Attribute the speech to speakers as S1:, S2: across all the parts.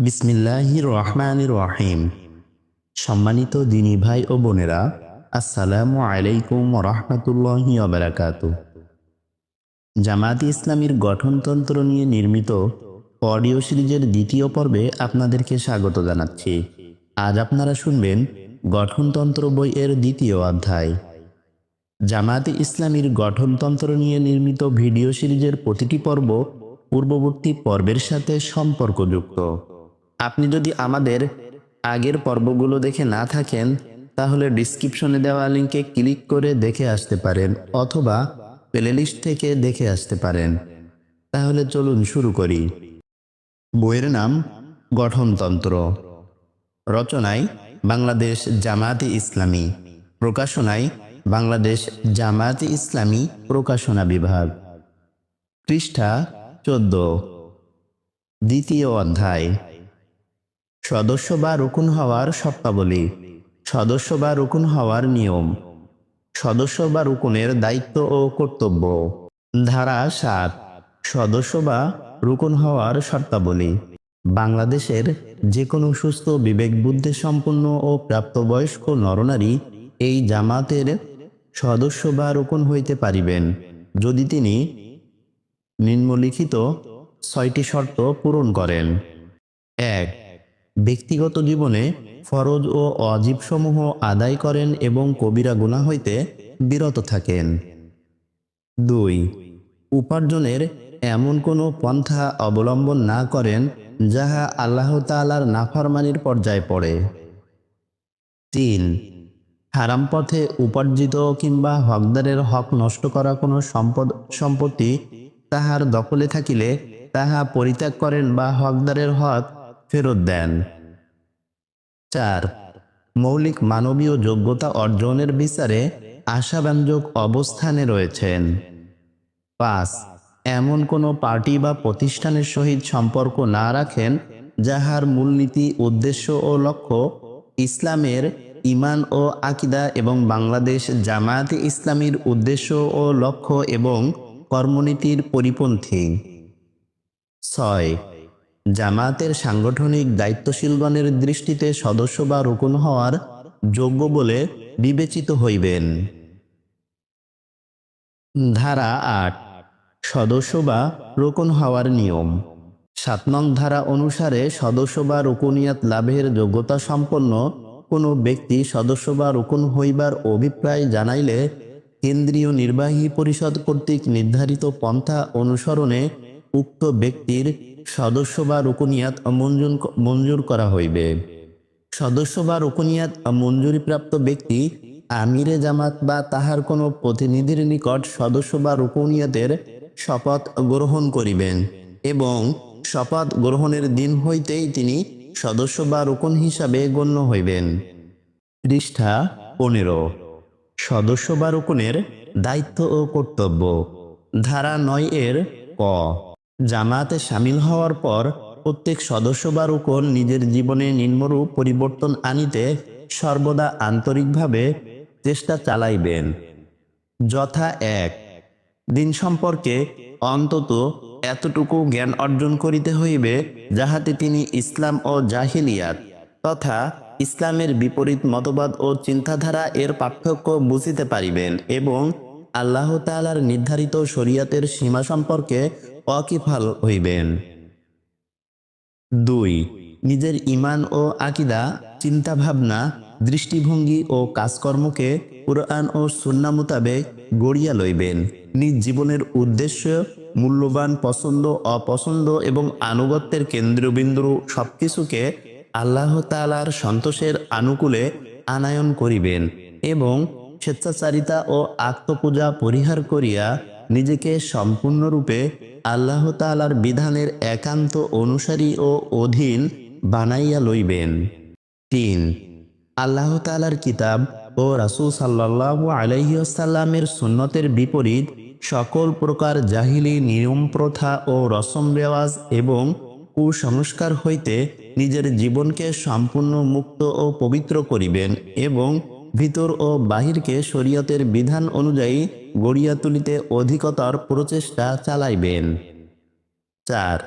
S1: বিসমিল্লাহির রহমানির রহিম সম্মানিত দিনী ভাই ও বোনেরা, আসসালামু আলাইকুম রহমতুল্লাহি অবরাকাতু জামায়াতে ইসলামীর গঠনতন্ত্র নিয়ে নির্মিত অডিও সিরিজের দ্বিতীয় পর্বে আপনাদেরকে স্বাগত জানাচ্ছি। আজ আপনারা শুনবেন গঠনতন্ত্র বইয়ের দ্বিতীয় অধ্যায়। জামায়াতে ইসলামীর গঠনতন্ত্র নিয়ে নির্মিত ভিডিও সিরিজের প্রতিটি পর্ব পূর্ববর্তী পর্বের সাথে সম্পর্কযুক্ত। আপনি যদি আমাদের আগের পর্বগুলো দেখে না থাকেন, তাহলে ডিসক্রিপশনে দেওয়া লিঙ্কে ক্লিক করে দেখে আসতে পারেন অথবা প্লেলিস্ট থেকে দেখে আসতে পারেন। তাহলে চলুন শুরু করি। বইয়ের নাম গঠনতন্ত্র। রচনায় বাংলাদেশ জামায়াতে ইসলামী। প্রকাশনায় বাংলাদেশ জামায়াতে ইসলামী প্রকাশনা বিভাগ। পৃষ্ঠা চোদ্দ। দ্বিতীয় অধ্যায়। সদস্য বা রুকুন হওয়ার শর্তাবলী। সদস্য বা রুকুন হওয়ার নিয়ম। সদস্য বা রুকুনের দায়িত্ব ও কর্তব্য। ধারা সাত। সদস্য বা রুকুন হওয়ার শর্তাবলী। বাংলাদেশের যে কোনো সুস্থ বিবেক বুদ্ধি সম্পন্ন ও প্রাপ্তবয়স্ক নরনারী এই জামাতের সদস্য বা রুকুন হইতে পারিবেন। যদি তিনি নিম্নলিখিত ছয়টি শর্ত পূরণ করেন। এক ব্যক্তিগত জীবনে ফরজ ও অজীবসমূহ আদায় করেন এবং কবিরা গুণা হইতে বিরত থাকেন। দুই, উপার্জনের এমন কোনো পন্থা অবলম্বন না করেন যাহা আল্লাহ তাআলার নাফরমানির পর্যায়ে পড়ে। তিন, হারাম পথে উপার্জিত কিংবা হকদারের হক নষ্ট করা কোনো সম্পদ, সম্পত্তি তাহার দখলে থাকিলে তাহা পরিত্যাগ করেন বা হকদারের হক ফেরত দেন। চার, মৌলিক মানবীয় যোগ্যতা অর্জনের বিচারে আশাব্যঞ্জক অবস্থানে রয়েছেন। পাঁচ, এমন কোনো পার্টি বা প্রতিষ্ঠানের সহিত সম্পর্ক না রাখেন যাহার মূলনীতি, উদ্দেশ্য ও লক্ষ্য ইসলামের ইমান ও আকিদা এবং বাংলাদেশ জামায়াতে ইসলামীর উদ্দেশ্য ও লক্ষ্য এবং কর্মনীতির পরিপন্থী। ছয় জামায়াতের সাংগঠনিক দায়িত্বশীলগণের দৃষ্টিতে সদস্য বা রুকুন হওয়ার যোগ্য বলে বিবেচিত হইবেন। ধারা আট, সদস্য বা রোকন হওয়ার নিয়ম। সাত নং ধারা অনুসারে সদস্য বা রুকুনিয়াত লাভের যোগ্যতা সম্পন্ন কোনো ব্যক্তি সদস্য বা রুকুন হইবার অভিপ্রায় জানাইলে কেন্দ্রীয় নির্বাহী পরিষদ কর্তৃক নির্ধারিত পন্থা অনুসরণে উক্ত ব্যক্তির সদস্য বা রুকুনিয়াত মঞ্জুর মঞ্জুর করা হইবে। সদস্য বা রুকুনিয়াত মঞ্জুরিপ্রাপ্ত ব্যক্তি আমিরে জামাত বা তাহার কোনো প্রতিনিধির নিকট সদস্য বা রুকুনিয়াতের শপথ গ্রহণ করিবেন এবং শপথ গ্রহণের দিন হইতেই তিনি সদস্য বা রুকুন হিসাবে গণ্য হইবেন। পৃষ্ঠা পনেরো। সদস্য বা রুকুনের দায়িত্ব ও কর্তব্য। ধারা নয় এর ক। জামায়াতে সামিল হওয়ার পর প্রত্যেক সদস্য বা রুকন নিজের জীবনে নিম্নরূপ পরিবর্তন আনিতে সর্বদা আন্তরিকভাবে চেষ্টা চালাইবেন। যথা এক, দিন সম্পর্কে অন্তত এতটুকু জ্ঞান অর্জন করিতে হইবে যাহাতে তিনি ইসলাম ও জাহিলিয়াত তথা ইসলামের বিপরীত মতবাদ ও চিন্তাধারা এর পার্থক্য বুঝিতে পারিবেন এবং আল্লাহ তাআলার নির্ধারিত শরিয়াতের সীমা সম্পর্কে অকিফাল হইবেন। দুই, নিজের ইমান ও আকিদা, চিন্তাভাবনা, দৃষ্টিভঙ্গি ও কাজকর্মকে কোরআন ও সুন্না মোতাবেক গড়িয়া লইবেন। নিজ জীবনের উদ্দেশ্য, মূল্যবান পছন্দ, অপছন্দ এবং আনুগত্যের কেন্দ্রবিন্দু সবকিছুকে আল্লাহ তালার সন্তোষের আনুকূলে আনায়ন করিবেন এবং স্বেচ্ছাচারিতা ও আত্মপূজা পরিহার করিয়া নিজেকে সম্পূর্ণরূপে আল্লাহ তালার বিধানের একান্ত অনুসারী ও অধীন বানাইয়া লইবেন। তিন, আল্লাহ তালার কিতাব ও রাসুল সাল্লাহ আলহিসাল্লামের সুন্নতের বিপরীত সকল প্রকার জাহিলি নিয়ম প্রথা ও রসম রেওয়াজ এবং কুসংস্কার হইতে নিজের জীবনকে সম্পূর্ণ মুক্ত ও পবিত্র করিবেন এবং ভিতর ও বাহিরকে শরীয়তের বিধান অনুযায়ী গড়িয়া তুলিতে অধিকতর প্রচেষ্টা চালাইবেন। চার,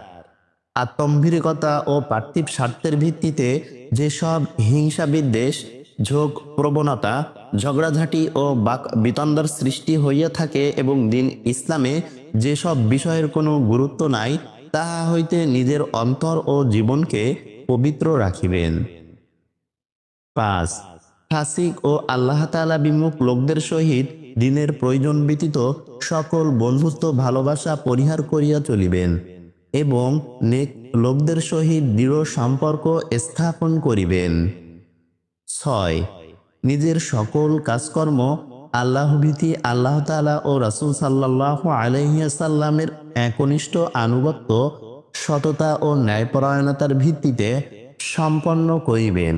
S1: আত্মম্ভীরিকতা ও পার্থিব স্বার্থের ভিত্তিতে যেসব হিংসা বিদ্বেষ ঝোঁক, প্রবণতা, ঝগড়াঝাঁটি ও বাক বিতন্ডার সৃষ্টি হইয়া থাকে এবং দিন ইসলামে যেসব বিষয়ের কোনো গুরুত্ব নাই, তাহা হইতে নিজের অন্তর ও জীবনকে পবিত্র রাখিবেন। পাঁচ ফাসিক ও আল্লাহ তাআলা বিমুখ লোকদের সহিত দিনের প্রয়োজন ব্যতীত সকল বন্ধুত্ব ভালোবাসা পরিহার করিয়া চলিবেন এবং নেক লোকদের সহিত দৃঢ় সম্পর্ক স্থাপন করিবেন। ছয়, নিজের সকল কাজকর্ম আল্লাহভীতি আল্লাহ তালা ও রাসূল সাল্লাহ আলহিয়াসাল্লামের একনিষ্ঠ আনুগত্য, সততা ও ন্যায়পরায়ণতার ভিত্তিতে সম্পন্ন করিবেন।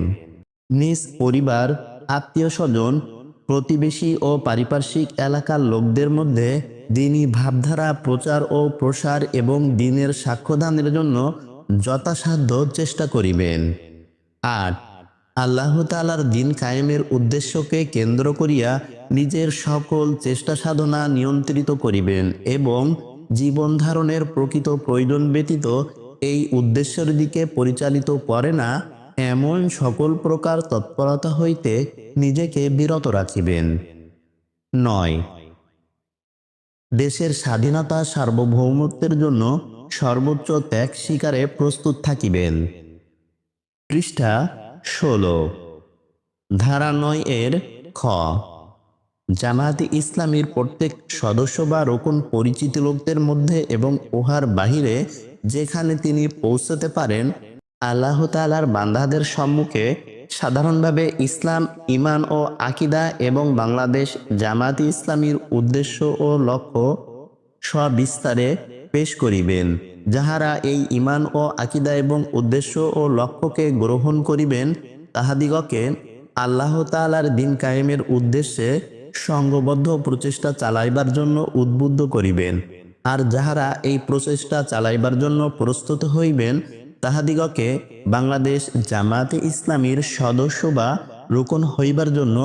S1: নিজ পরিবার, আত্মীয় স্বজন, প্রতিবেশী ও পারিপার্শ্বিক এলাকার লোকদের মধ্যে দিনই ভাবধারা, প্রচার ও প্রসার এবং দিনের সাক্ষ্যদানের জন্য যথাসাধ্য চেষ্টা করিবেন। আট, আল্লাহ তালার দিন কায়েমের উদ্দেশ্যকে কেন্দ্র করিয়া নিজের সকল চেষ্টা সাধনা নিয়ন্ত্রিত করিবেন এবং জীবন ধারণের প্রকৃত প্রয়োজন ব্যতীত এই উদ্দেশ্যের দিকে পরিচালিত করে না এমন সকল প্রকার তৎপরতা হইতে নিজেকে বিরত রাখিবেন। নয়। দেশের স্বাধীনতা সার্বভৌমত্বের জন্য সর্বোচ্চ ত্যাগ স্বীকারে প্রস্তুত থাকিবেন। পৃষ্ঠা ষোলো। ধারা নয় এর খ। জামায়াতে ইসলামীর প্রত্যেক সদস্য বা রোকন পরিচিত লোকদের মধ্যে এবং উহার বাহিরে যেখানে তিনি পৌঁছতে পারেন আল্লাহ তালার বান্দাদের সম্মুখে সাধারণভাবে ইসলাম ইমান ও আকিদা এবং বাংলাদেশ জামায়াতে ইসলামীর উদ্দেশ্য ও লক্ষ্য সবিস্তারে পেশ করিবেন। যাহারা এই ইমান ও আকিদা এবং উদ্দেশ্য ও লক্ষ্যকে গ্রহণ করিবেন, তাহাদিগকে আল্লাহ তাআলার দিন কায়েমের উদ্দেশ্যে সংঘবদ্ধ প্রচেষ্টা চালাইবার জন্য উদ্বুদ্ধ করিবেন। আর যাহারা এই প্রচেষ্টা চালাইবার জন্য প্রস্তুত হইবেন তাহাদিগকে বাংলাদেশ জামায়াতে ইসলামীর সদস্য বা রোকন হইবার জন্য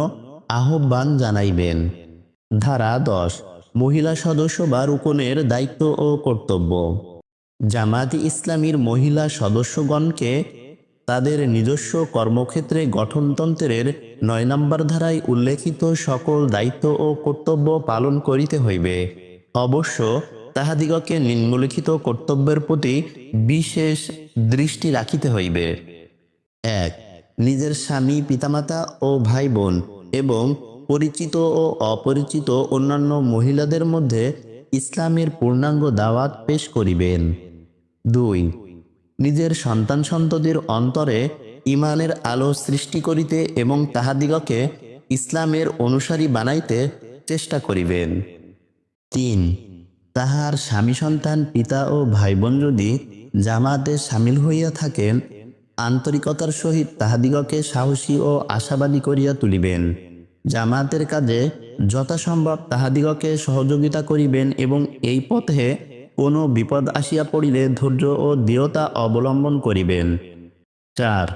S1: আহ্বান জানাইবেন। ধারা দশ, মহিলা সদস্য বা রুকনের দায়িত্ব ও কর্তব্য। জামায়াতে ইসলামীর মহিলা সদস্যগণকে তাদের নিজস্ব কর্মক্ষেত্রে গঠনতন্ত্রের নয় নম্বর ধারায় উল্লেখিত সকল দায়িত্ব ও কর্তব্য পালন করিতে হইবে। অবশ্য তাহাদিগকে নিম্নলিখিত কর্তব্যের প্রতি বিশেষ দৃষ্টি রাখিতে হইবে। এক, নিজের স্বামী, পিতামাতা ও ভাই বোন এবং পরিচিত ও অপরিচিত অন্যান্য মহিলাদের মধ্যে ইসলামের পূর্ণাঙ্গ দাওয়াত পেশ করিবেন। দুই, নিজের সন্তান সন্ততির অন্তরে ইমানের আলো সৃষ্টি করিতে এবং তাহাদিগকে ইসলামের অনুসারী বানাইতে চেষ্টা করিবেন। তিন তাহার স্বামী সন্তান, পিতা ও ভাই বোন যদি জামাতে সামিল হইয়া থাকেন, আন্তরিকতার সহিত তাহাদিগকে সাহসী ও আশাবাদী করিয়া তুলিবেন। জামাতের কাজে যথাসম্ভব তাহাদিগকে সহযোগিতা করিবেন এবং এই পথে কোনো বিপদ আসিয়া পড়িলে ধৈর্য ও দৃঢ়তা অবলম্বন করিবেন। চার,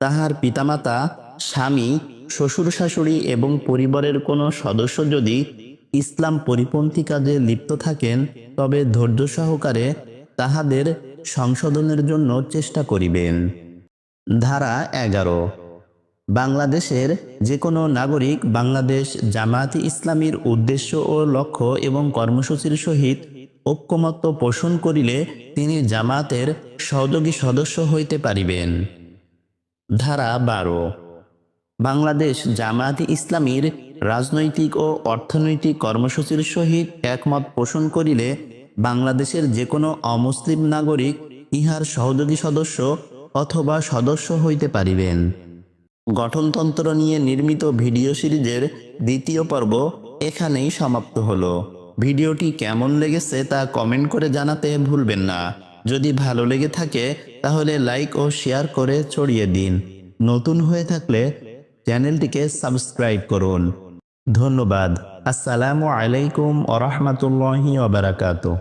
S1: তাহার পিতামাতা, স্বামী, শ্বশুর শাশুড়ি এবং পরিবারের কোনো সদস্য যদি ইসলাম পরিপন্থী কাজে লিপ্ত থাকেন, তবে ধৈর্য সহকারে তাহাদের সংশোধনের জন্য চেষ্টা করিবেন। ধারা এগারো। বাংলাদেশের যে কোনো নাগরিক বাংলাদেশ জামায়াতে ইসলামীর উদ্দেশ্য ও লক্ষ্য এবং কর্মসূচির সহিত ঐক্যমত্য পোষণ করিলে তিনি জামাতের সহযোগী সদস্য হইতে পারিবেন। ধারা বারো। বাংলাদেশ জামায়াতে ইসলামীর রাজনৈতিক ও অর্থনৈতিক কর্মসূচির সহিত একমত পোষণ করিলে বাংলাদেশের যে কোনো অমুসলিম নাগরিক ইহার সহযোগী সদস্য অথবা সদস্য হইতে পারিবেন। গঠনতন্ত্র নিয়ে নির্মিত ভিডিও সিরিজের দ্বিতীয় পর্ব এখানেই সমাপ্ত হলো। ভিডিওটি কেমন লেগেছে তা কমেন্ট করে জানাতে ভুলবেন না। যদি ভালো লেগে থাকে, তাহলে লাইক ও শেয়ার করে ছড়িয়ে দিন। নতুন হয়ে থাকলে চ্যানেলটিকে সাবস্ক্রাইব করুন। ধন্যবাদ। আসসালামু আলাইকুম আরহামতুল্লাহি ওবরাকাতুহ